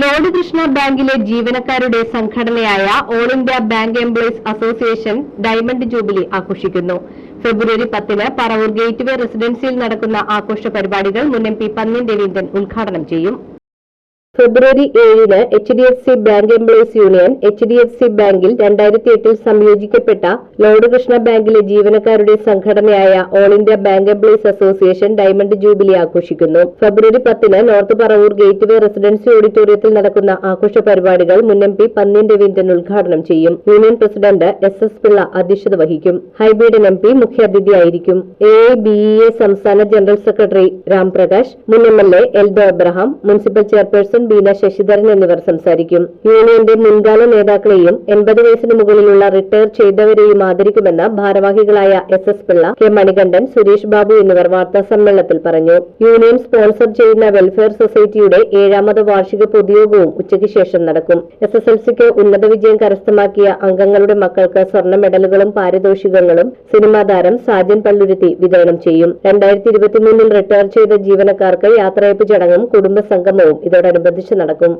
Lord Krishna ബാങ്കിലെ ജീവനക്കാരുടെ സംഘടനയായ all India bank employees association diamond jubilee ആഘോഷിക്കുന്നു. ഫെബ്രുവരി പത്തിന് പറവൂർ ഗേറ്റ്വേ റെസിഡൻസിയിൽ നടക്കുന്ന ആഘോഷ പരിപാടികൾ മുൻ എം പി പന്നിൻ രവീന്ദ്രൻ ഉദ്ഘാടനം ചെയ്യും. ഫെബ്രുവരി ഏഴിന് H D F C bank employees union H D F C ബാങ്കിൽ രണ്ടായിരത്തി എട്ടിൽ സംയോജിക്കപ്പെട്ട ലോഡുകൃഷ്ണ ബാങ്കിലെ ജീവനക്കാരുടെ സംഘടനയായ all India bank employees association diamond jubilee ആഘോഷിക്കുന്നു. ഫെബ്രുവരി പത്തിന് നോർത്ത് പറവൂർ ഗേറ്റ്വേ റെസിഡൻസി ഓഡിറ്റോറിയത്തിൽ നടക്കുന്ന ആഘോഷ പരിപാടികൾ മുൻ എം പി പന്ന്യൻ രവീന്ദ്രൻ ഉദ്ഘാടനം ചെയ്യും. Union president S S Pillai അധ്യക്ഷത വഹിക്കും. ഹൈബീഡൻ എം പി മുഖ്യാതിഥിയായിരിക്കും എ ബി എ സംസ്ഥാന ജനറൽ സെക്രട്ടറി രാംപ്രകാശ് മുൻ M L A Eldho Abraham municipal chairperson Beena Sasidharan എന്നിവർ സംസാരിക്കും. യൂണിയന്റെ മുൻകാല നേതാക്കളെയും എൺപത് വയസ്സിന് മുകളിലുള്ള റിട്ടയർ ചെയ്തവരെയും ആദരിക്കുമെന്ന് ഭാരവാഹികളായ S S Pillai K Manikandan Suresh Babu എന്നിവർ വാർത്താ സമ്മേളനത്തിൽ പറഞ്ഞു. യൂണിയൻ സ്പോൺസർ ചെയ്യുന്ന വെൽഫെയർ സൊസൈറ്റിയുടെ ഏഴാമത് വാർഷിക പൊതുയോഗവും ഉച്ചയ്ക്ക് ശേഷം നടക്കും. എസ് എസ് എൽ സിക്ക് ഉന്നത വിജയം കരസ്ഥമാക്കിയ അംഗങ്ങളുടെ മക്കൾക്ക് സ്വർണ മെഡലുകളും പാരിതോഷികങ്ങളും സിനിമാ താരം സാജൻ പള്ളുരുത്തി വിതരണം ചെയ്യും. രണ്ടായിരത്തി ഇരുപത്തിമൂന്നിൽ റിട്ടയർ ചെയ്ത ജീവനക്കാർക്ക് യാത്രയപ്പ് ചടങ്ങും കുടുംബ സംഗമവും ഇതോടനുബന്ധിച്ച് നടക്കും.